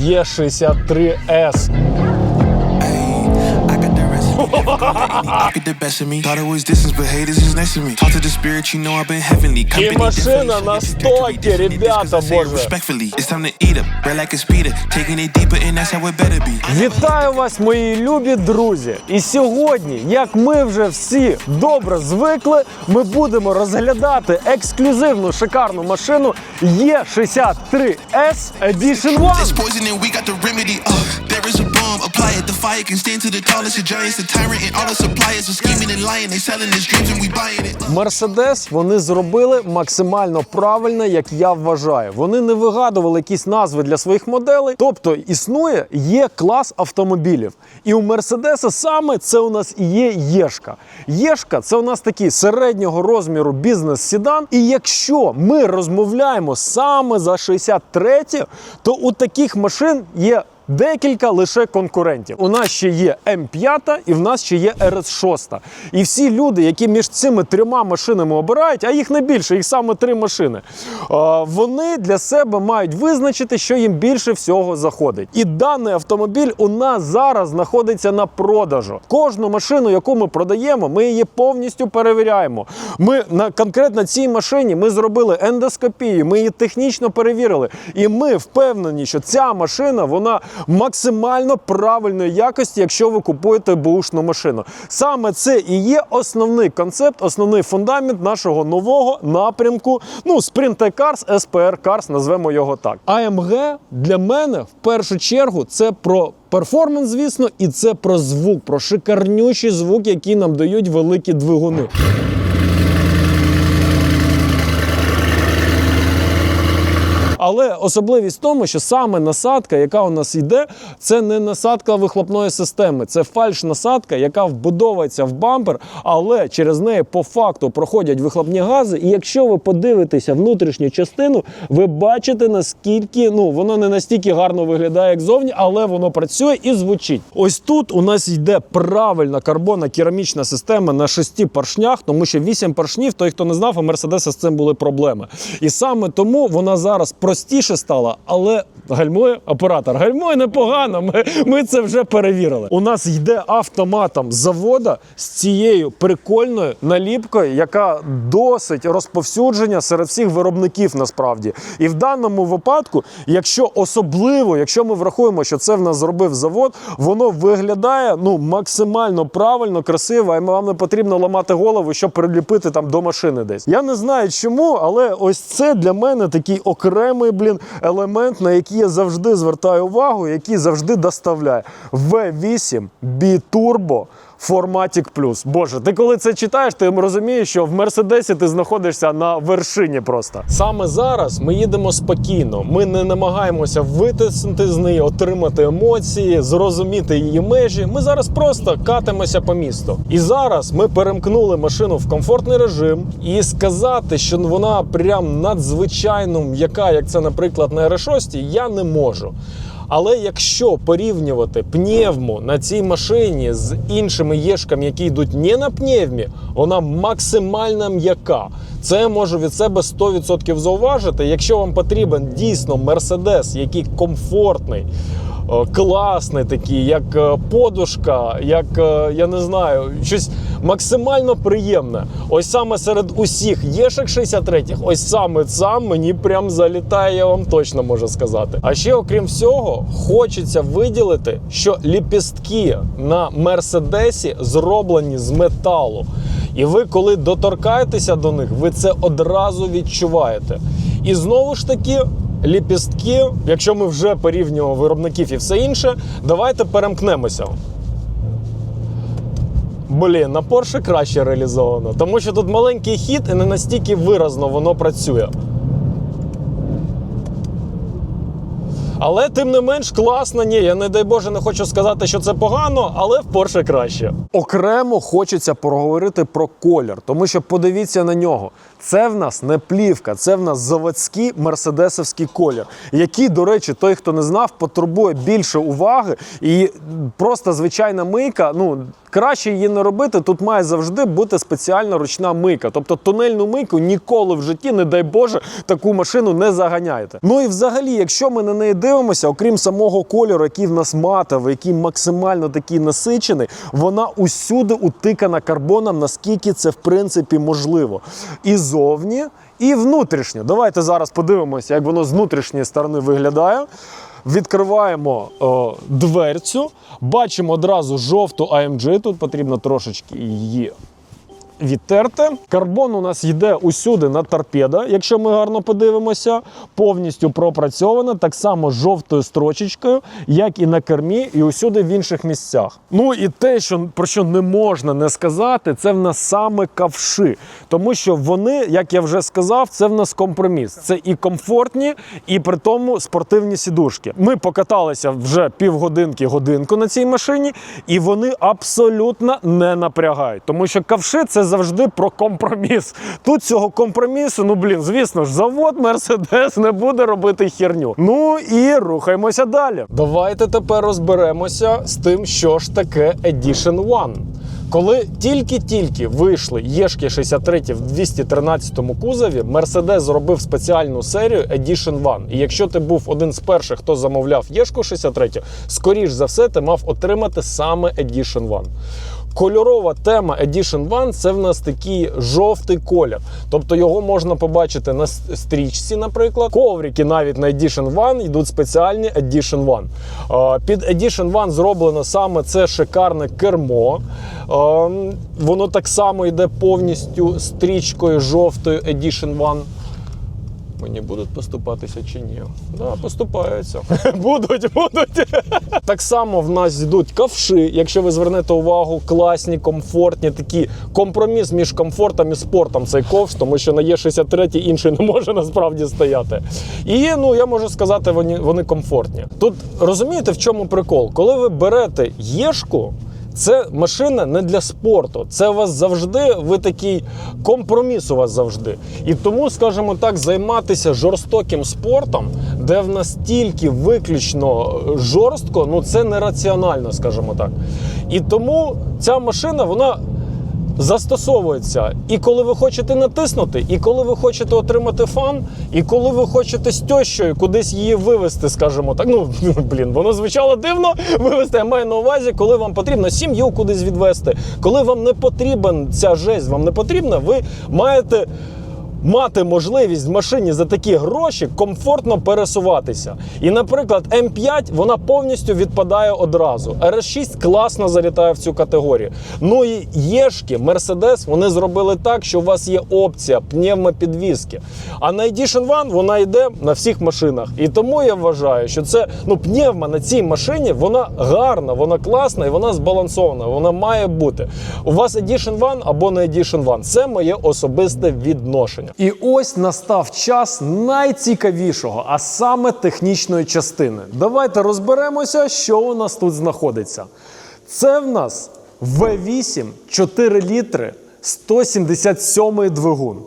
Е63С. Get the best of me. Thought it was distance, but haters is next to me. Talk to the spirit, you know I've been heavenly. Company машина на стойке. This ребята, боже. Respectfully, it's time to eat up. Red like a speeder, taking it deeper, and that's how it better be. Вітаю вас, мої любі друзі! І сьогодні, як ми вже всі добре звикли, ми будемо розглядати ексклюзивну шикарну машину Е63S Edition It's 1. poison and we got the remedy. Uh, it. The fire can stand to the tallest of giants. The tyrant and all the suppliers are scheming and lying. They selling his dreams and we buying it. Мерседес вони зробили максимально правильно, як я вважаю. Вони не вигадували якісь назви для своїх моделей. Тобто існує є клас автомобілів. І у Мерседеса саме це у нас і є Єшка. Єшка це у нас такий середнього розміру бізнес-сідан. І якщо ми розмовляємо саме за 63, то у таких машин є Декілька лише конкурентів. У нас ще є М5 і в нас ще є РС6. І всі люди, які між цими трьома машинами обирають, а їх не більше, їх саме три машини. Вони для себе мають визначити, що їм більше всього заходить. І даний автомобіль у нас зараз знаходиться на продажу. Кожну машину, яку ми продаємо, ми її повністю перевіряємо. Ми на конкретно цій машині ми зробили ендоскопію, ми її технічно перевірили. І ми впевнені, що ця машина вона максимально правильної якості, якщо ви купуєте бушну машину. Саме це і є основний концепт, основний фундамент нашого нового напрямку. Ну, Sprint Cars, SPR Cars, назвемо його так. AMG для мене в першу чергу це про. Перформанс, звісно, і це про звук, про шикарнючий звук, який нам дають великі двигуни. Але особливість в тому, що саме насадка, яка у нас йде, це не насадка вихлопної системи, це фальш-насадка, яка вбудовується в бампер, але через неї по факту проходять вихлопні гази. І якщо ви подивитеся внутрішню частину, ви бачите наскільки ну воно не настільки гарно виглядає, як зовні, але воно працює і звучить. Ось тут у нас йде правильна карбонна керамічна система на шести поршнях, тому що вісім поршнів, той, хто не знав, у Мерседеса з цим були проблеми. І саме тому вона зараз простіше стала, але гальмує оператор. Гальмує непогано. Ми, ми це вже перевірили. У нас йде автоматом завода з цією прикольною наліпкою, яка досить розповсюджена серед всіх виробників насправді. І в даному випадку, якщо особливо, якщо ми врахуємо, що це в нас зробив завод, воно виглядає ну максимально правильно, красиво, і вам не потрібно ламати голову, щоб приліпити там до машини десь. Я не знаю чому, але ось це для мене такий окремий блін елемент, на який я завжди звертаю увагу, який завжди доставляє. V8 B-Turbo Formatic Plus. Боже, ти коли це читаєш, ти розумієш, що в Мерседесі ти знаходишся на вершині просто. Саме зараз ми їдемо спокійно. Ми не намагаємося витиснути з неї, отримати емоції, зрозуміти її межі. Ми зараз просто катимося по місту. І зараз ми перемкнули машину в комфортний режим і сказати, що вона прям надзвичайно м'яка, як це, наприклад, на R6, я не можу. Але якщо порівнювати пневму на цій машині з іншими єшками, які йдуть не на пневмі, вона максимально м'яка. Це можу від себе 100% зауважити. Якщо вам потрібен дійсно мерседес, який комфортний. Е, Класний такий, як е, подушка, як е, я не знаю, щось максимально приємне. Ось саме серед усіх єшек 63-х, ось саме сам мені прям залітає, я вам точно можу сказати. А ще, окрім всього, хочеться виділити, що ліпістки на мерседесі зроблені з металу. І ви, коли доторкаєтеся до них, ви це одразу відчуваєте. І знову ж таки. Ліпістки, якщо ми вже порівнюємо виробників і все інше, давайте перемкнемося. Блін, на Porsche краще реалізовано, тому що тут маленький хід і не настільки виразно воно працює. Але тим не менш класно, ні, я не дай Боже не хочу сказати, що це погано, але в Porsche краще. Окремо хочеться поговорити про колір, тому що подивіться на нього. Це в нас не плівка, це в нас заводський мерседесовський колір, який, до речі, той, хто не знав, потребує більше уваги. І просто звичайна мийка, ну краще її не робити. Тут має завжди бути спеціальна ручна мийка. Тобто тунельну мийку ніколи в житті, не дай Боже, таку машину не заганяйте. Ну і взагалі, якщо ми на неї дивимося, окрім самого кольору, який в нас матовий, який максимально такий насичений, вона усюди утикана карбоном, наскільки це в принципі можливо. І зовні, і внутрішньо. Давайте зараз подивимося, як воно з внутрішньої сторони виглядає. Відкриваємо о, дверцю, бачимо одразу жовту AMG. Тут потрібно трошечки її відтерте. Карбон у нас йде усюди на торпеда, якщо ми гарно подивимося, повністю пропрацьована, так само жовтою строчечкою, як і на кермі, і усюди в інших місцях. Ну і те, що про що не можна не сказати, це в нас саме кавши. Тому що вони, як я вже сказав, це в нас компроміс. Це і комфортні, і при тому спортивні сідушки. Ми покаталися вже півгодинки, годинку на цій машині, і вони абсолютно не напрягають. Тому що кавши це завжди про компроміс. Тут цього компромісу, ну блін, звісно ж, завод Мерседес не буде робити херню. Ну і рухаємося далі. Давайте тепер розберемося з тим, що ж таке Edition One. Коли тільки-тільки вийшли Єшки 63 в 213 кузові, Mercedes зробив спеціальну серію Edition One. І якщо ти був один з перших, хто замовляв Єшку 63, скоріш за все, ти мав отримати саме Edition One. Кольорова тема Edition One це в нас такий жовтий колір. Тобто його можна побачити на стрічці, наприклад. Коврики навіть на Edition One йдуть спеціальні Edition One. Під Edition One зроблено саме це шикарне кермо. Воно так само йде повністю стрічкою жовтою Edition One. Мені будуть поступатися чи ні? Да, поступаються. будуть, будуть. так само в нас йдуть ковши, якщо ви звернете увагу, класні, комфортні, такі компроміс між комфортом і спортом цей ковш, тому що на Є63 інший не може насправді стояти. І ну я можу сказати, вони, вони комфортні. Тут розумієте, в чому прикол? Коли ви берете єшку. Це машина не для спорту. Це у вас завжди, ви такий компроміс у вас завжди. І тому, скажімо так, займатися жорстоким спортом, де в нас тільки виключно жорстко, ну це нераціонально, скажімо так. І тому ця машина, вона застосовується і коли ви хочете натиснути, і коли ви хочете отримати фан, і коли ви хочете з тещою кудись її вивести, скажімо так. Ну блін, воно звучало дивно вивести. Я маю на увазі, коли вам потрібно сім'ю кудись відвести, коли вам не потрібен ця жесть, вам не потрібна, ви маєте. Мати можливість в машині за такі гроші комфортно пересуватися. І, наприклад, М5 вона повністю відпадає одразу. RS6 класно залітає в цю категорію. Ну і Єшки, Mercedes, вони зробили так, що у вас є опція пневмопідвізки. А на Edition One вона йде на всіх машинах. І тому я вважаю, що це ну пневма на цій машині вона гарна, вона класна і вона збалансована. Вона має бути. У вас Edition One або не Edition One. Це моє особисте відношення. І ось настав час найцікавішого, а саме технічної частини. Давайте розберемося, що у нас тут знаходиться. Це в нас V8 4 літри 177 двигун.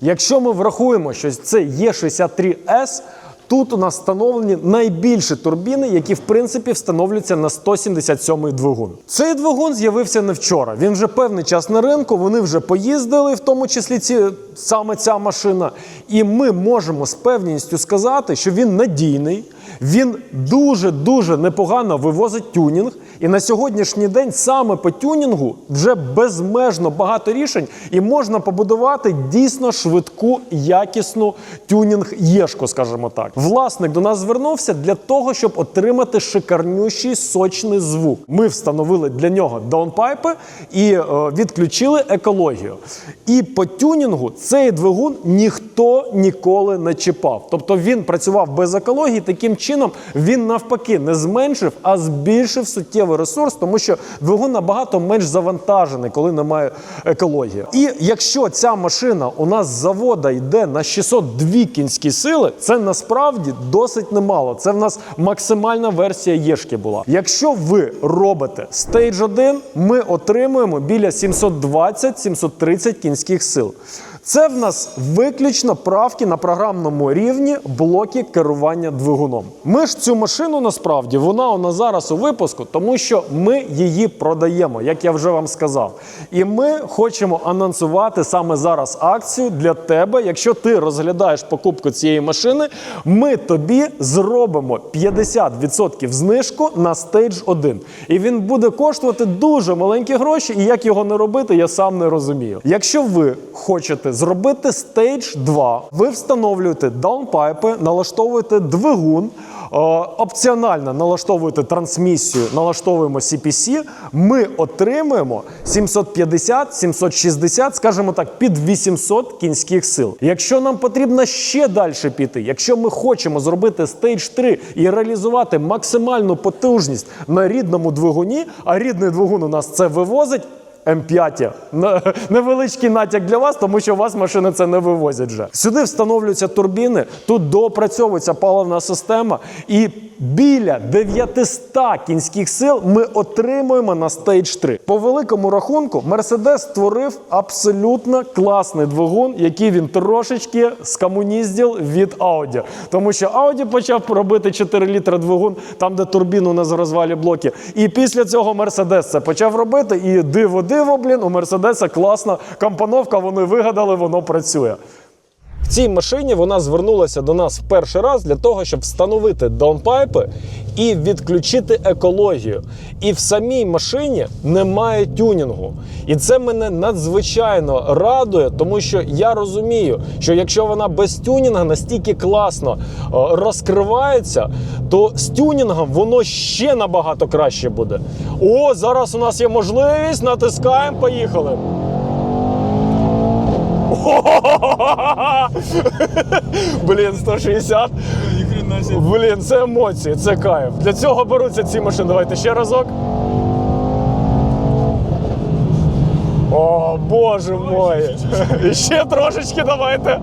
Якщо ми врахуємо, що це є 63S, тут у нас встановлені найбільші турбіни, які в принципі встановлюються на 177 двигун. Цей двигун з'явився не вчора. Він вже певний час на ринку. Вони вже поїздили, в тому числі ці саме ця машина. І ми можемо з певністю сказати, що він надійний. Він дуже дуже непогано вивозить тюнінг. І на сьогоднішній день саме по тюнінгу вже безмежно багато рішень, і можна побудувати дійсно швидку, якісну тюнінг єшку, скажімо так. Власник до нас звернувся для того, щоб отримати шикарнющий сочний звук. Ми встановили для нього даунпайпи і е, відключили екологію. І по тюнінгу цей двигун ніхто ніколи не чіпав. Тобто він працював без екології. Таким чином він навпаки не зменшив, а збільшив суттєвий ресурс, тому що двигун набагато менш завантажений, коли немає екології. І якщо ця машина у нас з завода йде на 602 кінські сили, це насправді досить немало. Це в нас максимальна версія Єшки була. Якщо ви робите Stage 1, ми отримуємо біля 720-730 кінських сил. Це в нас виключно правки на програмному рівні блоки керування двигуном. Ми ж цю машину насправді вона у нас зараз у випуску, тому що ми її продаємо, як я вже вам сказав. І ми хочемо анонсувати саме зараз акцію для тебе. Якщо ти розглядаєш покупку цієї машини, ми тобі зробимо 50% знижку на стейдж 1. І він буде коштувати дуже маленькі гроші. І як його не робити, я сам не розумію. Якщо ви хочете зробити стейдж 2, ви встановлюєте даунпайпи, налаштовуєте двигун. е, Опціонально налаштовуєте трансмісію, налаштовуємо CPC, ми отримуємо 750-760, скажімо так, під 800 кінських сил. Якщо нам потрібно ще далі піти, якщо ми хочемо зробити стейдж 3 і реалізувати максимальну потужність на рідному двигуні, а рідний двигун у нас це вивозить. М5. Невеличкий натяк для вас, тому що у вас машини це не вивозять вже. Сюди встановлюються турбіни, тут доопрацьовується паливна система, і біля 900 кінських сил ми отримуємо на стейдж 3. По великому рахунку, Mercedes створив абсолютно класний двигун, який він трошечки скомуніздів від Audi. Тому що Audi почав робити 4 літра двигун, там, де турбіну на розвалі блоки. І після цього Mercedes це почав робити. І диво диво, блін, у Мерседеса класна компоновка, вони вигадали, воно працює. В цій машині вона звернулася до нас в перший раз для того, щоб встановити даунпайпи і відключити екологію. І в самій машині немає тюнінгу. І це мене надзвичайно радує, тому що я розумію, що якщо вона без тюнінга настільки класно е, розкривається, то з тюнінгом воно ще набагато краще буде. О, зараз у нас є можливість, натискаємо, поїхали. Блін, 160. Блін, це емоції, це кайф. Для цього беруться ці машини. Давайте ще разок. О, боже мой. І ще трошечки давайте.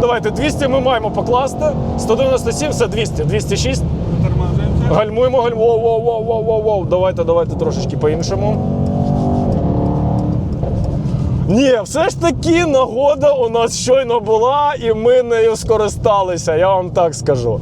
Давайте, 200 ми маємо покласти. 197 це 200. 206. Гальмуємо, гальмуємо. Воу, воу, воу, воу, воу, воу. Давайте, давайте трошечки по-іншому. Ні, все ж таки нагода у нас щойно була, і ми нею скористалися, я вам так скажу.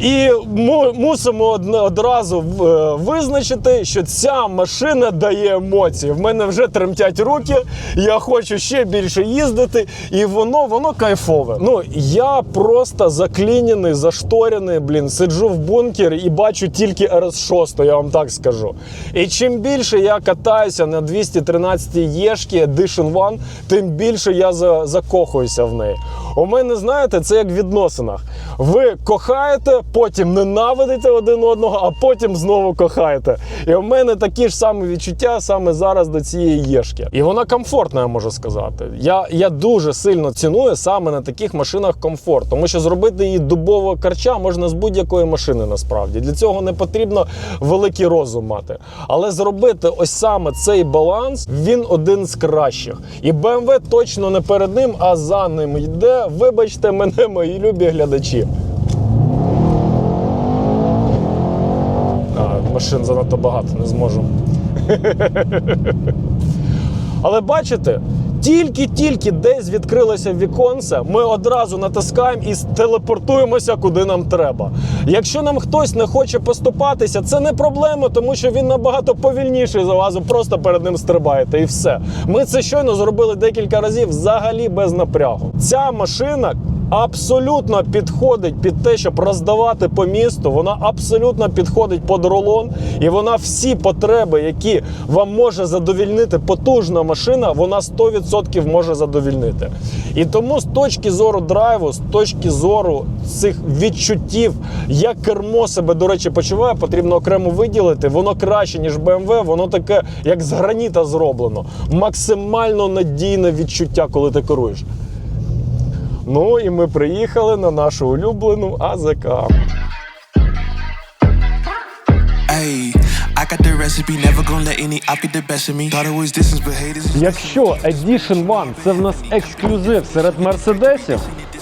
І му- мусимо одразу е, визначити, що ця машина дає емоції. В мене вже тремтять руки, я хочу ще більше їздити, і воно воно кайфове. Ну я просто заклінений, зашторений, блін, сиджу в бункері і бачу тільки RS6, я вам так скажу. І чим більше я катаюся на 213 Єшки Edition One, тим більше я закохуюся в неї. У мене, знаєте, це як в відносинах. Ви кохаєте, потім ненавидите один одного, а потім знову кохаєте. І у мене такі ж самі відчуття саме зараз до цієї єшки. І вона комфортна, я можу сказати. Я, я дуже сильно ціную саме на таких машинах комфорт, тому що зробити її дубового карча можна з будь-якої машини насправді. Для цього не потрібно великий розум мати. Але зробити ось саме цей баланс, він один з кращих. І BMW точно не перед ним, а за ним йде. Вибачте мене, мої любі глядачі. А, машин занадто багато, не зможу. Але бачите, тільки-тільки десь відкрилося віконце, ми одразу натискаємо і телепортуємося куди нам треба. Якщо нам хтось не хоче поступатися, це не проблема, тому що він набагато повільніший за вас, просто перед ним стрибаєте і все. Ми це щойно зробили декілька разів взагалі без напрягу. Ця машина абсолютно підходить під те, щоб роздавати по місту. Вона абсолютно підходить під рулон, і вона всі потреби, які вам може задовільнити потужна машина, вона 100% може задовільнити. І тому з точки зору драйву, з точки зору цих відчуттів, як кермо себе, до речі, почуває, потрібно окремо виділити. Воно краще, ніж BMW, воно таке, як з граніта зроблено. Максимально надійне відчуття, коли ти керуєш. Ну і ми приїхали на нашу улюблену АЗК. Якщо Edition One це в нас ексклюзив серед мерседесів,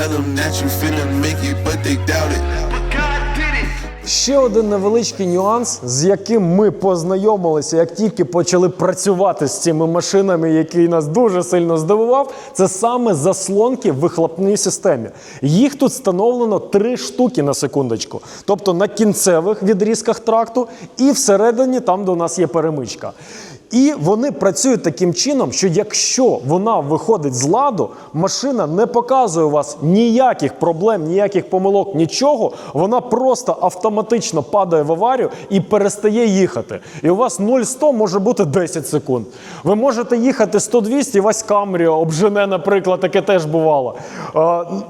Tell them that you finna make it, but they doubt it. Ще один невеличкий нюанс, з яким ми познайомилися, як тільки почали працювати з цими машинами, який нас дуже сильно здивував, це саме заслонки в вихлопній системі. Їх тут встановлено три штуки на секундочку. Тобто на кінцевих відрізках тракту і всередині, там, де у нас є перемичка. І вони працюють таким чином, що якщо вона виходить з ладу, машина не показує у вас ніяких проблем, ніяких помилок, нічого. Вона просто автоматично падає в аварію і перестає їхати. І у вас 0-100 може бути 10 секунд. Ви можете їхати 100-200, і вас Камріо обжене, наприклад, таке теж бувало.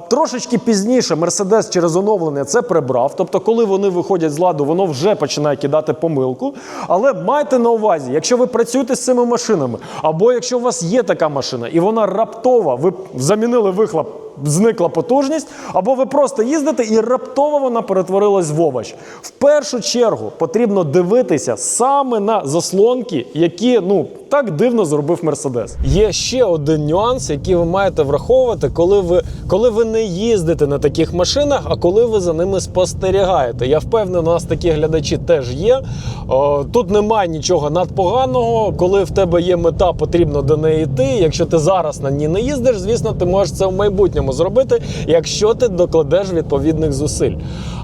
Трошечки пізніше Мерседес через оновлення це прибрав. Тобто, коли вони виходять з ладу, воно вже починає кидати помилку. Але майте на увазі, якщо ви працюєте з цими машинами, або якщо у вас є така машина, і вона раптова, ви замінили вихлоп. Зникла потужність, або ви просто їздите і раптово вона перетворилась в овоч. В першу чергу потрібно дивитися саме на заслонки, які ну так дивно зробив Мерседес. Є ще один нюанс, який ви маєте враховувати, коли ви, коли ви не їздите на таких машинах, а коли ви за ними спостерігаєте. Я впевнений, у нас такі глядачі теж є. О, тут немає нічого надпоганого. Коли в тебе є мета, потрібно до неї йти. Якщо ти зараз на ній не їздиш, звісно, ти можеш це в майбутньому зробити, якщо ти докладеш відповідних зусиль.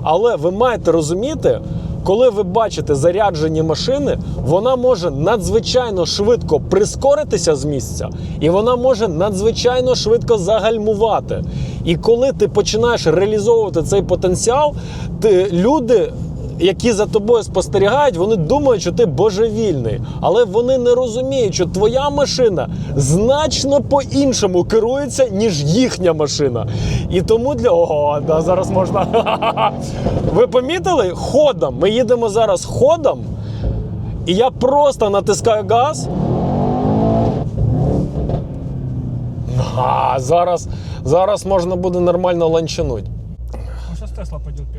Але ви маєте розуміти. Коли ви бачите заряджені машини, вона може надзвичайно швидко прискоритися з місця, і вона може надзвичайно швидко загальмувати. І коли ти починаєш реалізовувати цей потенціал, ти люди. Які за тобою спостерігають, вони думають, що ти божевільний, але вони не розуміють, що твоя машина значно по-іншому керується, ніж їхня машина. І тому для ого, да, зараз можна. Ви помітили ходом? Ми їдемо зараз ходом, і я просто натискаю газ. А, зараз, зараз можна буде нормально ланчануть. Ну, сейчас Тесла да?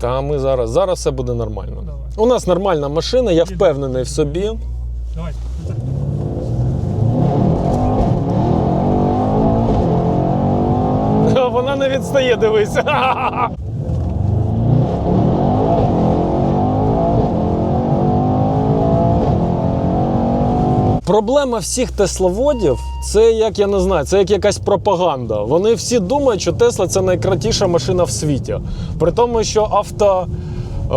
Та ми зараз, зараз все буде нормально. Давай. У нас нормальна машина, я впевнений в собі. Давай. Вона не відстає, дивись. Проблема всіх тесловодів це як я не знаю, це як якась пропаганда. Вони всі думають, що Тесла це найкратіша машина в світі. При тому, що авто. Е,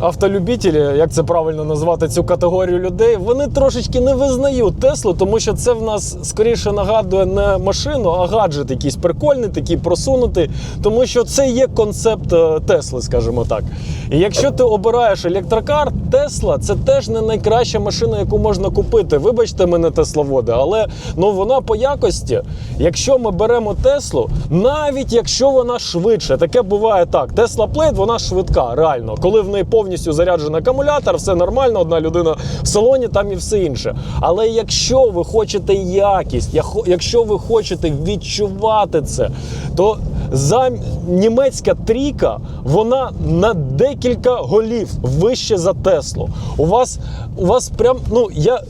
Автолюбітелі, як це правильно назвати цю категорію людей, вони трошечки не визнають Теслу, тому що це в нас скоріше нагадує не машину, а гаджет якийсь прикольний, такий просунутий. Тому що це є концепт е, Тесли, скажімо так. І якщо ти обираєш електрокар, Тесла це теж не найкраща машина, яку можна купити. Вибачте мене, тесловоди, але ну вона по якості. Якщо ми беремо Теслу, навіть якщо вона швидше, таке буває так. Тесла Плейт, вона швидка, реально. Коли в неї повністю заряджений акумулятор, все нормально, одна людина в салоні, там і все інше. Але якщо ви хочете якість, якщо ви хочете відчувати це, то за німецька трійка вона на декілька голів вище за Теслу. У вас, у вас прям, ну я.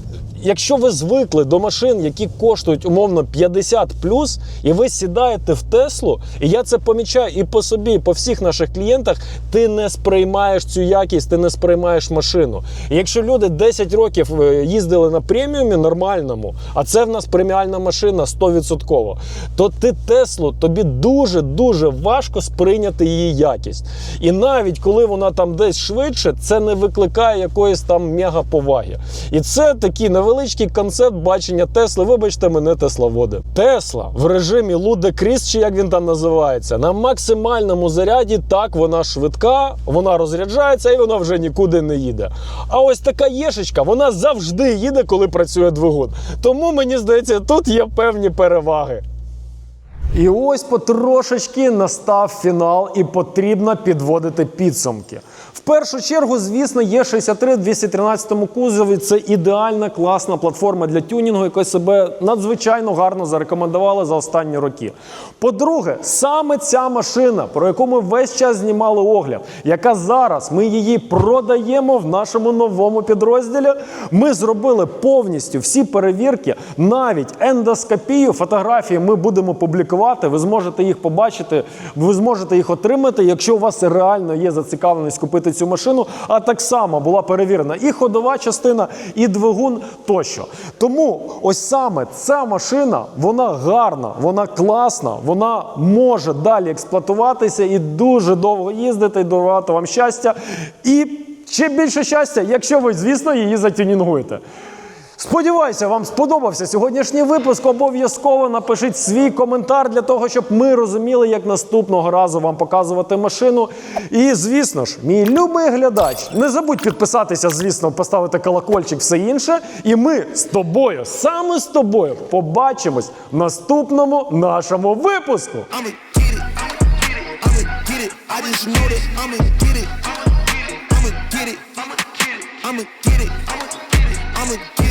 Якщо ви звикли до машин, які коштують умовно 50 і ви сідаєте в Теслу, і я це помічаю і по собі, і по всіх наших клієнтах, ти не сприймаєш цю якість, ти не сприймаєш машину. І якщо люди 10 років е, їздили на преміумі нормальному, а це в нас преміальна машина 100%, то ти Теслу тобі дуже дуже важко сприйняти її якість. І навіть коли вона там десь швидше, це не викликає якоїсь там мега поваги. І це такі невеличкі невеличкий концепт бачення Тесли. Вибачте мене, тесловоди. Тесла в режимі Луде Кріс, чи як він там називається, на максимальному заряді так вона швидка, вона розряджається і вона вже нікуди не їде. А ось така єшечка, вона завжди їде, коли працює двигун. Тому мені здається, тут є певні переваги. І ось потрошечки настав фінал, і потрібно підводити підсумки. Першу чергу, звісно, є 63 в 213 кузові. Це ідеальна класна платформа для тюнінгу, яка себе надзвичайно гарно зарекомендувала за останні роки. По-друге, саме ця машина, про яку ми весь час знімали огляд, яка зараз ми її продаємо в нашому новому підрозділі. Ми зробили повністю всі перевірки, навіть ендоскопію, фотографії ми будемо публікувати. Ви зможете їх побачити, ви зможете їх отримати, якщо у вас реально є зацікавленість купити цю машину. А так само була перевірена і ходова частина, і двигун тощо. Тому ось саме ця машина, вона гарна, вона класна, вона може далі експлуатуватися і дуже довго їздити, і давати вам щастя. І ще більше щастя, якщо ви, звісно, її затюнінгуєте. Сподіваюся, вам сподобався сьогоднішній випуск. Обов'язково напишіть свій коментар для того, щоб ми розуміли, як наступного разу вам показувати машину. І, звісно ж, мій любий глядач, не забудь підписатися, звісно, поставити колокольчик, все інше. І ми з тобою, саме з тобою, побачимось в наступному нашому випуску. I'ma get it.